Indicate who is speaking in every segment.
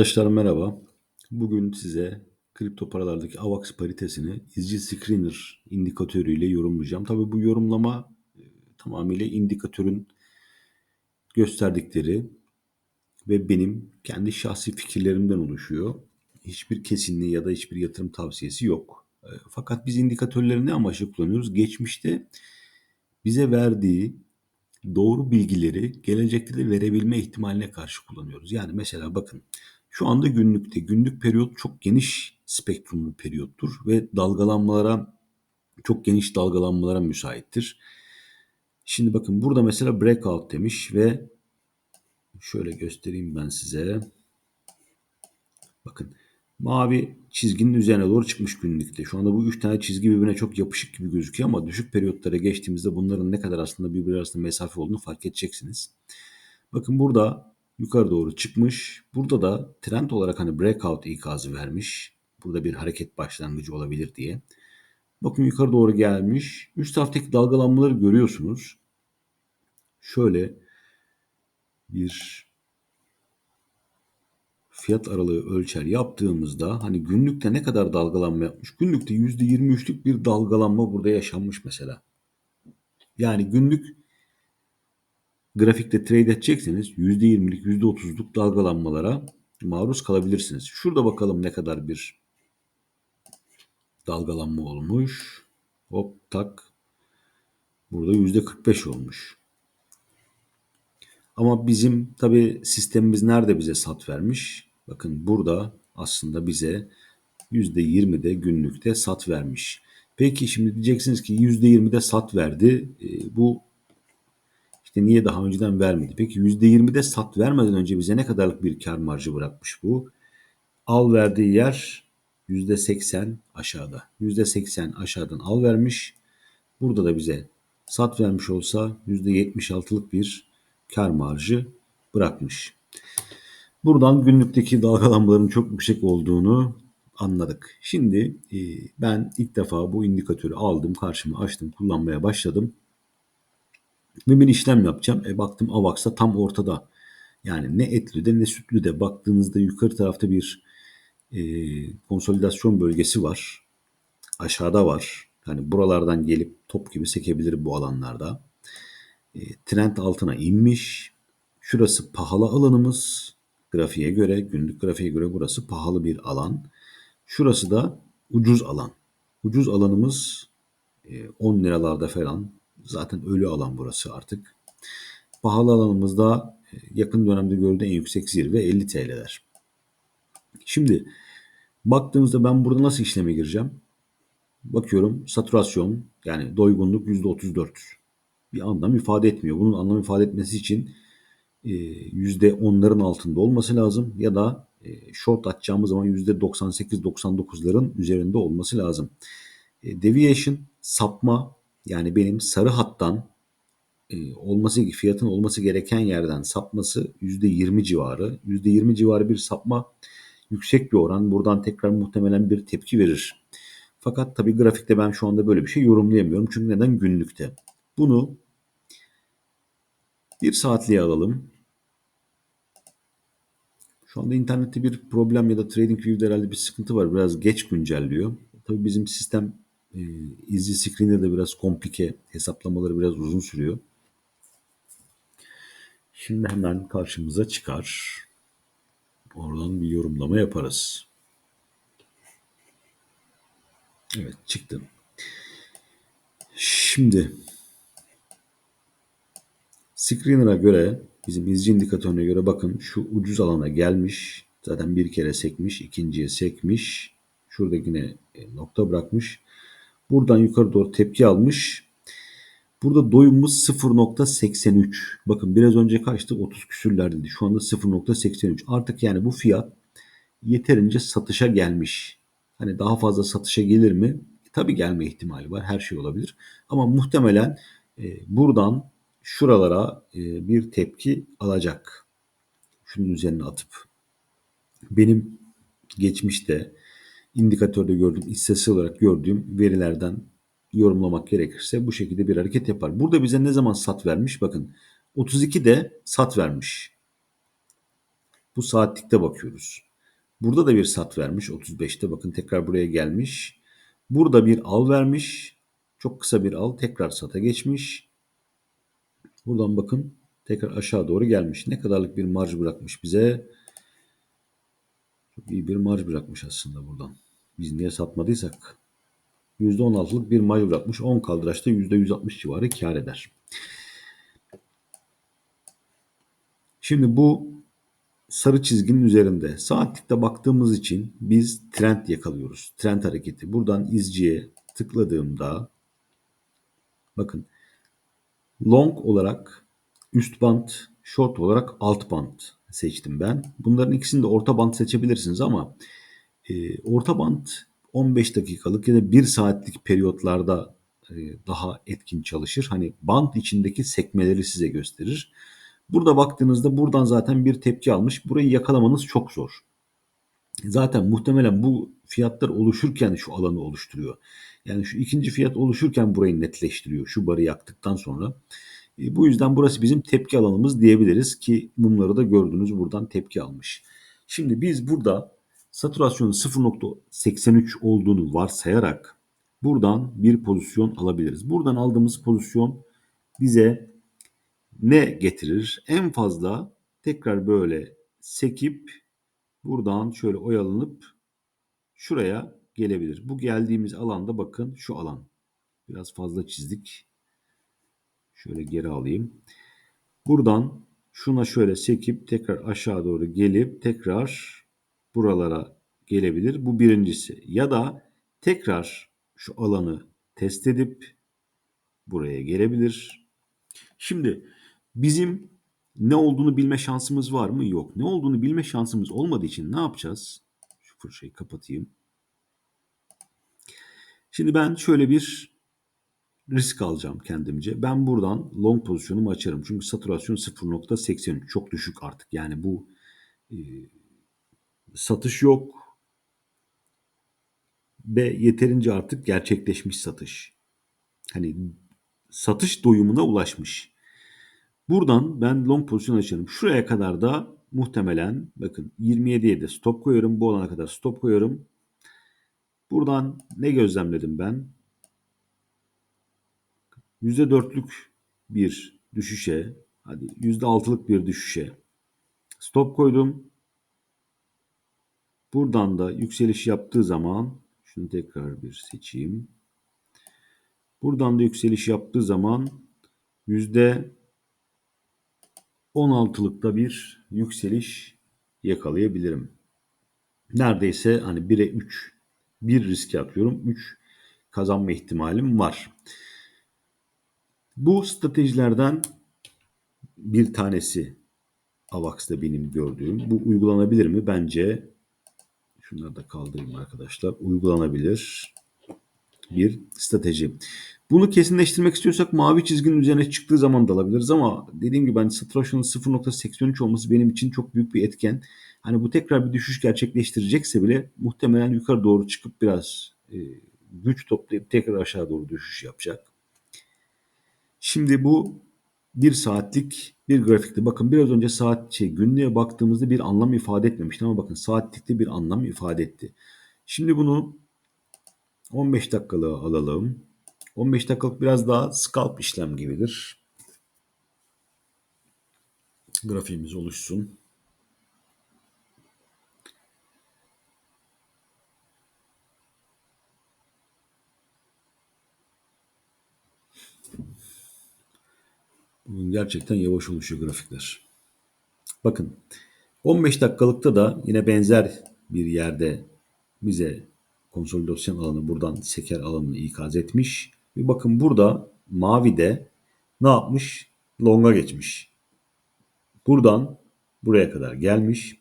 Speaker 1: Arkadaşlar merhaba. Bugün size kripto paralardaki AVAX paritesini izci screener indikatörüyle yorumlayacağım. Tabi bu yorumlama e, tamamıyla indikatörün gösterdikleri ve benim kendi şahsi fikirlerimden oluşuyor. Hiçbir kesinliği ya da hiçbir yatırım tavsiyesi yok. E, fakat biz indikatörleri ne amaçla kullanıyoruz? Geçmişte bize verdiği doğru bilgileri gelecekte de verebilme ihtimaline karşı kullanıyoruz. Yani mesela bakın şu anda günlükte. Günlük periyot çok geniş spektrumlu periyottur ve dalgalanmalara çok geniş dalgalanmalara müsaittir. Şimdi bakın burada mesela breakout demiş ve şöyle göstereyim ben size. Bakın mavi çizginin üzerine doğru çıkmış günlükte. Şu anda bu üç tane çizgi birbirine çok yapışık gibi gözüküyor ama düşük periyotlara geçtiğimizde bunların ne kadar aslında birbiri arasında mesafe olduğunu fark edeceksiniz. Bakın burada yukarı doğru çıkmış. Burada da trend olarak hani breakout ikazı vermiş. Burada bir hareket başlangıcı olabilir diye. Bakın yukarı doğru gelmiş. Üst taraftaki dalgalanmaları görüyorsunuz. Şöyle bir fiyat aralığı ölçer yaptığımızda hani günlükte ne kadar dalgalanma yapmış? Günlükte %23'lük bir dalgalanma burada yaşanmış mesela. Yani günlük grafikte trade edecekseniz %20'lik %30'luk dalgalanmalara maruz kalabilirsiniz. Şurada bakalım ne kadar bir dalgalanma olmuş. Hop tak. Burada %45 olmuş. Ama bizim tabi sistemimiz nerede bize sat vermiş? Bakın burada aslında bize %20'de günlükte sat vermiş. Peki şimdi diyeceksiniz ki %20'de sat verdi. E, bu işte niye daha önceden vermedi? Peki %20'de sat vermeden önce bize ne kadarlık bir kar marjı bırakmış bu? Al verdiği yer %80 aşağıda. %80 aşağıdan al vermiş. Burada da bize sat vermiş olsa %76'lık bir kar marjı bırakmış. Buradan günlükteki dalgalanmaların çok yüksek olduğunu anladık. Şimdi e, ben ilk defa bu indikatörü aldım, karşıma açtım, kullanmaya başladım. Ve bir işlem yapacağım. E baktım AVAX'ta tam ortada. Yani ne etli de ne sütlü de baktığınızda yukarı tarafta bir e, konsolidasyon bölgesi var. Aşağıda var. Hani buralardan gelip top gibi sekebilir bu alanlarda. E, trend altına inmiş. Şurası pahalı alanımız. Grafiğe göre, günlük grafiğe göre burası pahalı bir alan. Şurası da ucuz alan. Ucuz alanımız 10 e, liralarda falan Zaten ölü alan burası artık. Pahalı alanımızda e, yakın dönemde gördüğü en yüksek zirve 50 TL'ler. Şimdi baktığımızda ben burada nasıl işleme gireceğim? Bakıyorum saturasyon yani doygunluk %34. Bir anlam ifade etmiyor. Bunun anlam ifade etmesi için %10'ların e, altında olması lazım ya da e, short atacağımız zaman %98-99'ların üzerinde olması lazım. Deviation sapma yani benim sarı hattan e, olması fiyatın olması gereken yerden sapması %20 civarı. %20 civarı bir sapma yüksek bir oran. Buradan tekrar muhtemelen bir tepki verir. Fakat tabi grafikte ben şu anda böyle bir şey yorumlayamıyorum. Çünkü neden günlükte? Bunu bir saatliğe alalım. Şu anda internette bir problem ya da TradingView'de herhalde bir sıkıntı var. Biraz geç güncelliyor. Tabii bizim sistem e, Easy Screen'de de biraz komplike. Hesaplamaları biraz uzun sürüyor. Şimdi hemen karşımıza çıkar. Oradan bir yorumlama yaparız. Evet çıktı. Şimdi Screener'a göre bizim izci indikatörüne göre bakın şu ucuz alana gelmiş. Zaten bir kere sekmiş, ikinciye sekmiş. Şurada yine e, nokta bırakmış. Buradan yukarı doğru tepki almış. Burada doyumumuz 0.83. Bakın biraz önce kaçtı? 30 küsürlerdeydi. Şu anda 0.83. Artık yani bu fiyat yeterince satışa gelmiş. Hani daha fazla satışa gelir mi? Tabii gelme ihtimali var. Her şey olabilir. Ama muhtemelen e, buradan şuralara e, bir tepki alacak. Şunun üzerine atıp. Benim geçmişte indikatörde gördüğüm, istatistik olarak gördüğüm verilerden yorumlamak gerekirse bu şekilde bir hareket yapar. Burada bize ne zaman sat vermiş? Bakın 32 de sat vermiş. Bu saatlikte bakıyoruz. Burada da bir sat vermiş 35'te. Bakın tekrar buraya gelmiş. Burada bir al vermiş. Çok kısa bir al. Tekrar sata geçmiş. Buradan bakın tekrar aşağı doğru gelmiş. Ne kadarlık bir marj bırakmış bize. Çok iyi bir marj bırakmış aslında buradan. Biz niye satmadıysak. %16'lık bir marj bırakmış. 10 kaldıraçta %160 civarı kar eder. Şimdi bu sarı çizginin üzerinde saatlikte baktığımız için biz trend yakalıyoruz. Trend hareketi. Buradan izciye tıkladığımda bakın long olarak üst band, short olarak alt band seçtim ben. Bunların ikisini de orta band seçebilirsiniz ama e, orta band 15 dakikalık ya da 1 saatlik periyotlarda e, daha etkin çalışır. Hani band içindeki sekmeleri size gösterir. Burada baktığınızda buradan zaten bir tepki almış. Burayı yakalamanız çok zor. Zaten muhtemelen bu fiyatlar oluşurken şu alanı oluşturuyor. Yani şu ikinci fiyat oluşurken burayı netleştiriyor. Şu barı yaktıktan sonra. E, bu yüzden burası bizim tepki alanımız diyebiliriz ki mumları da gördünüz buradan tepki almış. Şimdi biz burada satürasyonun 0.83 olduğunu varsayarak buradan bir pozisyon alabiliriz. Buradan aldığımız pozisyon bize ne getirir? En fazla tekrar böyle sekip buradan şöyle oyalanıp şuraya gelebilir. Bu geldiğimiz alanda bakın şu alan. Biraz fazla çizdik. Şöyle geri alayım. Buradan şuna şöyle sekip tekrar aşağı doğru gelip tekrar buralara gelebilir. Bu birincisi. Ya da tekrar şu alanı test edip buraya gelebilir. Şimdi bizim ne olduğunu bilme şansımız var mı? Yok. Ne olduğunu bilme şansımız olmadığı için ne yapacağız? Şu fırçayı kapatayım. Şimdi ben şöyle bir risk alacağım kendimce. Ben buradan long pozisyonumu açarım. Çünkü saturasyon 0.83 çok düşük artık. Yani bu e, satış yok ve yeterince artık gerçekleşmiş satış. Hani satış doyumuna ulaşmış. Buradan ben long pozisyon açarım. Şuraya kadar da muhtemelen bakın 27'ye de stop koyuyorum. Bu olana kadar stop koyuyorum. Buradan ne gözlemledim ben? %4'lük bir düşüşe, hadi %6'lık bir düşüşe stop koydum. Buradan da yükseliş yaptığı zaman şunu tekrar bir seçeyim. Buradan da yükseliş yaptığı zaman yüzde 16'lıkta bir yükseliş yakalayabilirim. Neredeyse hani 1'e 3 bir riske atıyorum. 3 kazanma ihtimalim var. Bu stratejilerden bir tanesi AVAX'da benim gördüğüm. Bu uygulanabilir mi? Bence şunları da kaldırayım arkadaşlar. Uygulanabilir bir strateji. Bunu kesinleştirmek istiyorsak mavi çizginin üzerine çıktığı zaman da alabiliriz ama dediğim gibi hani saturasyonun 0.83 olması benim için çok büyük bir etken. Hani bu tekrar bir düşüş gerçekleştirecekse bile muhtemelen yukarı doğru çıkıp biraz e, güç toplayıp tekrar aşağı doğru düşüş yapacak. Şimdi bu bir saatlik bir grafikte. Bakın biraz önce saat şey günlüğe baktığımızda bir anlam ifade etmemişti ama bakın saatlikte bir anlam ifade etti. Şimdi bunu 15 dakikalığı alalım. 15 dakikalık biraz daha scalp işlem gibidir. Grafiğimiz oluşsun. Gerçekten yavaş oluşuyor grafikler. Bakın 15 dakikalıkta da yine benzer bir yerde bize konsolidasyon alanı buradan seker alanını ikaz etmiş. Ve bakın burada mavide ne yapmış? Long'a geçmiş. Buradan buraya kadar gelmiş.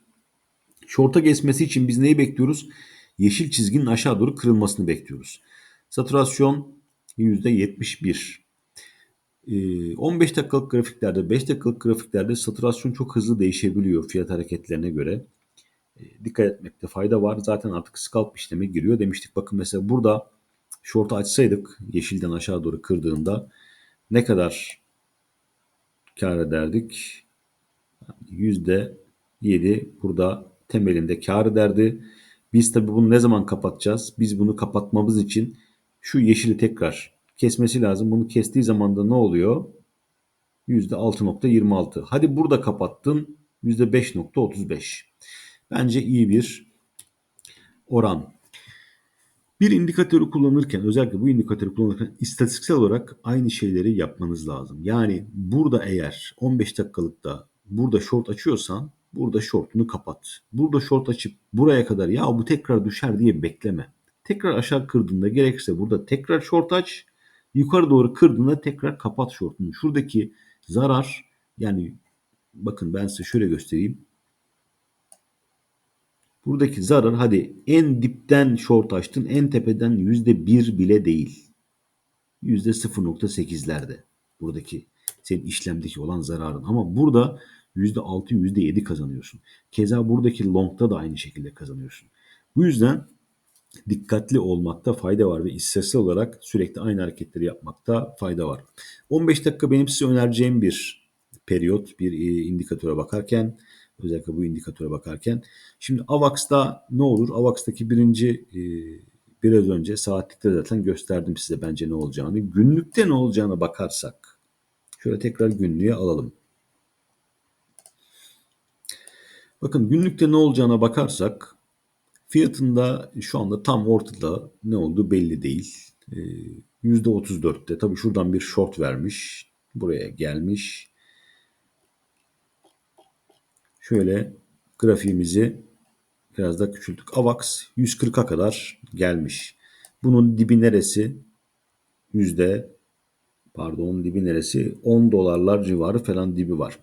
Speaker 1: Short'a geçmesi için biz neyi bekliyoruz? Yeşil çizginin aşağı doğru kırılmasını bekliyoruz. Saturasyon %71. 15 ee, dakikalık grafiklerde, 5 dakikalık grafiklerde saturasyon çok hızlı değişebiliyor fiyat hareketlerine göre. Ee, dikkat etmekte fayda var. Zaten artık scalp işleme giriyor demiştik. Bakın mesela burada short açsaydık yeşilden aşağı doğru kırdığında ne kadar kar ederdik? Yüzde 7 burada temelinde kar ederdi. Biz tabii bunu ne zaman kapatacağız? Biz bunu kapatmamız için şu yeşili tekrar kesmesi lazım. Bunu kestiği zaman da ne oluyor? %6.26. Hadi burada kapattın %5.35. Bence iyi bir oran. Bir indikatörü kullanırken özellikle bu indikatörü kullanırken istatistiksel olarak aynı şeyleri yapmanız lazım. Yani burada eğer 15 dakikalıkta burada short açıyorsan burada shortunu kapat. Burada short açıp buraya kadar ya bu tekrar düşer diye bekleme. Tekrar aşağı kırdığında gerekirse burada tekrar short aç. Yukarı doğru kırdığında tekrar kapat shortunu. Şuradaki zarar yani bakın ben size şöyle göstereyim. Buradaki zarar hadi en dipten short açtın en tepeden %1 bile değil. %0.8'lerde buradaki senin işlemdeki olan zararın. Ama burada %6 %7 kazanıyorsun. Keza buradaki long'da da aynı şekilde kazanıyorsun. Bu yüzden dikkatli olmakta fayda var ve istatistiksel olarak sürekli aynı hareketleri yapmakta fayda var. 15 dakika benim size önereceğim bir periyot, bir e, indikatöre bakarken özellikle bu indikatöre bakarken. Şimdi AVAX'ta ne olur? AVAX'taki birinci e, biraz önce saatlikte zaten gösterdim size bence ne olacağını. Günlükte ne olacağına bakarsak şöyle tekrar günlüğe alalım. Bakın günlükte ne olacağına bakarsak fiyatında şu anda tam ortada ne olduğu belli değil. E, %34'te tabii şuradan bir short vermiş. Buraya gelmiş. Şöyle grafiğimizi biraz da küçülttük. AVAX 140'a kadar gelmiş. Bunun dibi neresi? Yüzde pardon dibi neresi? 10 dolarlar civarı falan dibi var.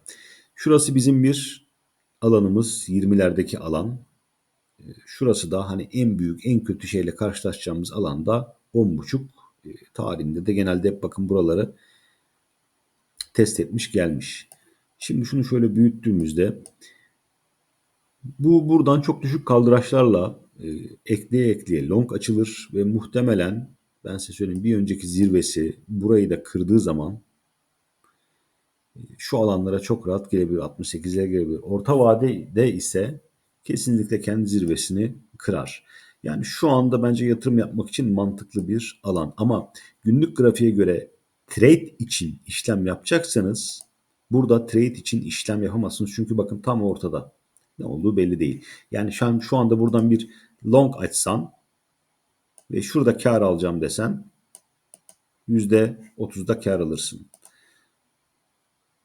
Speaker 1: Şurası bizim bir alanımız 20'lerdeki alan. Şurası da hani en büyük en kötü şeyle karşılaşacağımız alanda 10.5 e, tarihinde de genelde hep bakın buraları test etmiş gelmiş. Şimdi şunu şöyle büyüttüğümüzde bu buradan çok düşük kaldıraçlarla e, ekleye ekleye long açılır ve muhtemelen ben size söyleyeyim bir önceki zirvesi burayı da kırdığı zaman e, şu alanlara çok rahat gelebilir. 68'lere gelebilir. Orta vadede ise kesinlikle kendi zirvesini kırar. Yani şu anda bence yatırım yapmak için mantıklı bir alan. Ama günlük grafiğe göre trade için işlem yapacaksanız burada trade için işlem yapamazsınız. Çünkü bakın tam ortada ne olduğu belli değil. Yani şu, an, şu anda buradan bir long açsan ve şurada kar alacağım desen %30'da kar alırsın.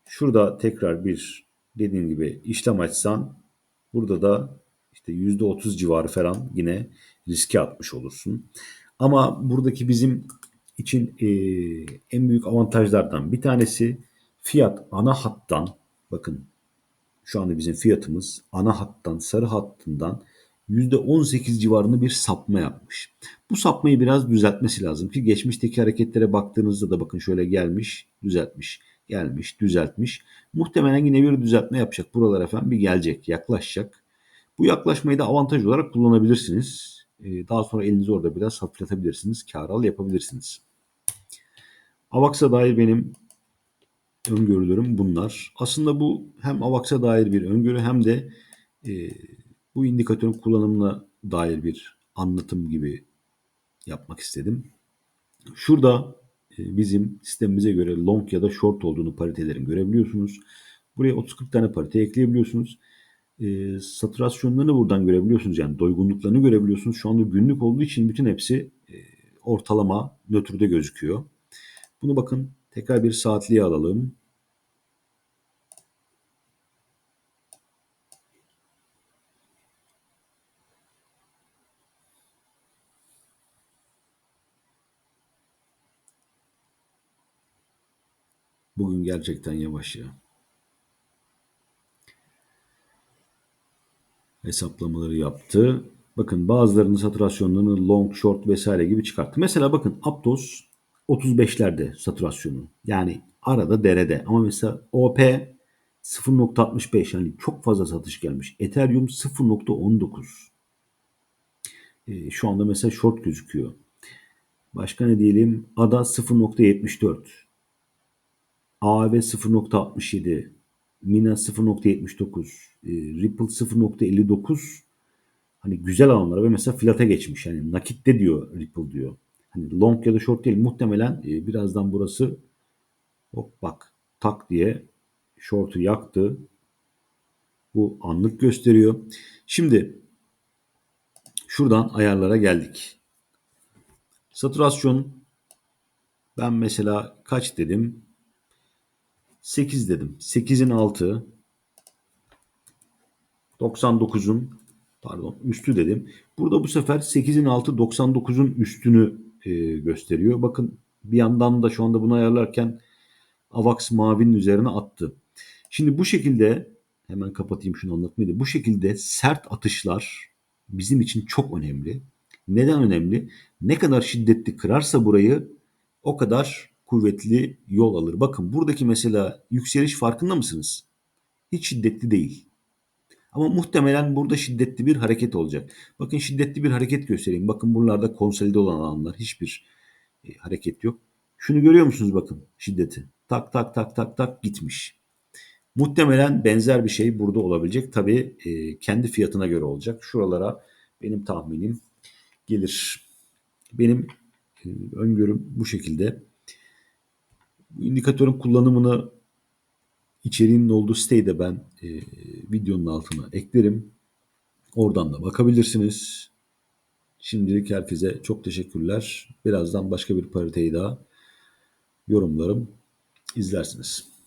Speaker 1: Şurada tekrar bir dediğim gibi işlem açsan burada da işte %30 civarı falan yine riske atmış olursun. Ama buradaki bizim için e, en büyük avantajlardan bir tanesi fiyat ana hattan bakın şu anda bizim fiyatımız ana hattan, sarı hattından %18 civarında bir sapma yapmış. Bu sapmayı biraz düzeltmesi lazım ki geçmişteki hareketlere baktığınızda da bakın şöyle gelmiş, düzeltmiş, gelmiş, düzeltmiş. Muhtemelen yine bir düzeltme yapacak. Buralar efendim bir gelecek, yaklaşacak. Bu yaklaşmayı da avantaj olarak kullanabilirsiniz. Ee, daha sonra elinizi orada biraz hafifletebilirsiniz. Kar al yapabilirsiniz. Avax'a dair benim öngörülerim bunlar. Aslında bu hem AVAX'a dair bir öngörü hem de e, bu indikatörün kullanımına dair bir anlatım gibi yapmak istedim. Şurada bizim sistemimize göre long ya da short olduğunu paritelerin görebiliyorsunuz. Buraya 30-40 tane parite ekleyebiliyorsunuz. E, satürasyonlarını buradan görebiliyorsunuz. Yani doygunluklarını görebiliyorsunuz. Şu anda günlük olduğu için bütün hepsi e, ortalama nötrde gözüküyor. Bunu bakın tekrar bir saatliğe alalım. Bugün gerçekten yavaş ya. Hesaplamaları yaptı. Bakın bazılarının saturasyonlarını long, short vesaire gibi çıkarttı. Mesela bakın Aptos 35'lerde saturasyonu. Yani arada derede. Ama mesela OP 0.65 yani çok fazla satış gelmiş. Ethereum 0.19. E, şu anda mesela short gözüküyor. Başka ne diyelim? ADA 0.74. AAV 0.67, Mina 0.79, e, Ripple 0.59 hani güzel alanlara ve mesela filate geçmiş. Yani nakitte diyor Ripple diyor. Hani long ya da short değil muhtemelen e, birazdan burası hop bak tak diye short'u yaktı. Bu anlık gösteriyor. Şimdi şuradan ayarlara geldik. Saturasyon ben mesela kaç dedim? 8 dedim. 8'in altı 99'un pardon üstü dedim. Burada bu sefer 8'in altı 99'un üstünü e, gösteriyor. Bakın bir yandan da şu anda bunu ayarlarken AVAX mavinin üzerine attı. Şimdi bu şekilde hemen kapatayım şunu anlatmayı da bu şekilde sert atışlar bizim için çok önemli. Neden önemli? Ne kadar şiddetli kırarsa burayı o kadar kuvvetli yol alır. Bakın buradaki mesela yükseliş farkında mısınız? Hiç şiddetli değil. Ama muhtemelen burada şiddetli bir hareket olacak. Bakın şiddetli bir hareket göstereyim. Bakın buralarda konsolide olan alanlar hiçbir e, hareket yok. Şunu görüyor musunuz bakın şiddeti. Tak tak tak tak tak gitmiş. Muhtemelen benzer bir şey burada olabilecek. Tabii e, kendi fiyatına göre olacak. Şuralara benim tahminim gelir. Benim e, öngörüm bu şekilde. Bu indikatörün kullanımını içeriğinin olduğu siteyi de ben e, videonun altına eklerim. Oradan da bakabilirsiniz. Şimdilik herkese çok teşekkürler. Birazdan başka bir pariteyi daha yorumlarım izlersiniz.